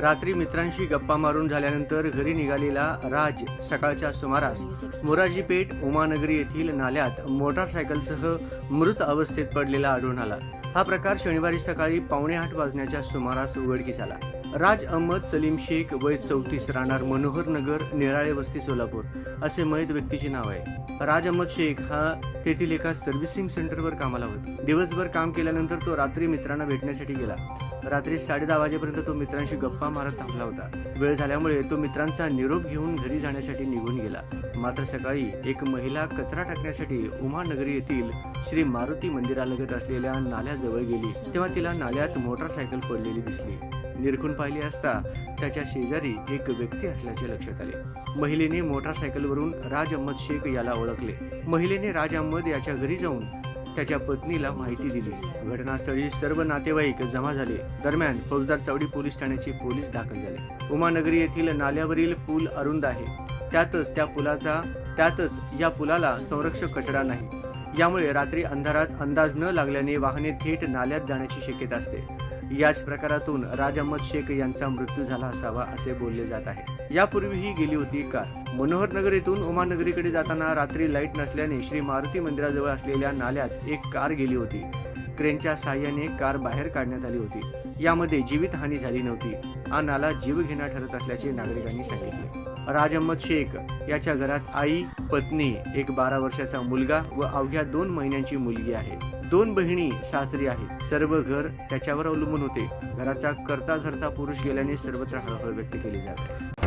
रात्री मित्रांशी गप्पा मारून झाल्यानंतर घरी निघालेला राज सकाळच्या सुमारास मोराजी पेठ उमानगरी येथील नाल्यात मोटारसायकलसह मृत अवस्थेत पडलेला आढळून आला. हा प्रकार शनिवारी सकाळी पावणे आठ वाजण्याच्या सुमारास उघडकीस आला. राज अहमद सलीम शेख वय चौतीस राहणार मनोहर नगर निराळे वस्ती सोलापूर असे मयत व्यक्तीचे नाव आहे. राज अहमद शेख हा तेथील एका सर्व्हिसिंग सेंटरवर कामाला होता. दिवसभर काम केल्यानंतर तो रात्री मित्रांना भेटण्यासाठी गेला. रात्री साडे दहा वाजेपर्यंत तो मित्रांशी गप्पा मारत थांबला होता. वेळ झाल्यामुळे तो मित्रांचा निरोप घेऊन घरी जाण्यासाठी निघून गेला. मात्र सकाळी एक महिला कचरा टाकण्यासाठी उमानगरी येथील श्री मारुती मंदिरालगत असलेल्या नाल्याजवळ गेली. तेव्हा तिला नाल्यात मोटारसायकल पडलेली दिसली. निरखून पाहिली असता त्याच्या शेजारी एक व्यक्ती असल्याचे लक्षात आले. महिलेने मोटारसायकलवरून राज अहमद शेख याला ओळखले. महिलेने राज अहमद याच्या घरी जाऊन त्याच्या पत्नीला माहिती दिली. घटनास्थळी सर्व नातेवाईक जमा झाले. दरम्यान फौजदार चौडी पोलीस ठाण्याचे पोलीस दाखल झाले. उमानगरी येथील नाल्यावरील पूल अरुंद आहे. त्यातच त्या पुलाचा त्यातच या पुलाला संरक्षक कचरा नाही. यामुळे रात्री अंधारात अंदाज न लागल्याने वाहने थेट नाल्यात जाण्याची शक्यता असते. याच प्रकारातून राज शेख यांचा मृत्यू झाला असावा असे बोलले जात आहे. यापूर्वीही गेली होती कार. मनोहर नगर येथून उमानगरीकडे जाताना रात्री लाइट नसल्याने श्री मारुती मंदिराजवळ असलेल्या नाल्यात एक कार गेली होती. क्रेनच्या साह्याने कार बाहेर काढण्यात आली होती. यामध्ये जीवितहानी झाली नव्हती. हा नाला जीवघेणा ठरत असल्याचे नागरिकांनी सांगितले. राज अहमद शेख याच्या घरात आई पत्नी एक बारा वर्षाचा मुलगा व अवघ्या दोन महिन्यांची मुलगी आहे. दोन बहिणी सासरी आहे. सर्व घर त्याच्यावर अवलंबून होते. घराचा करता धरता पुरुष गेल्याने सर्वत्र हळहळ व्यक्त केली जाते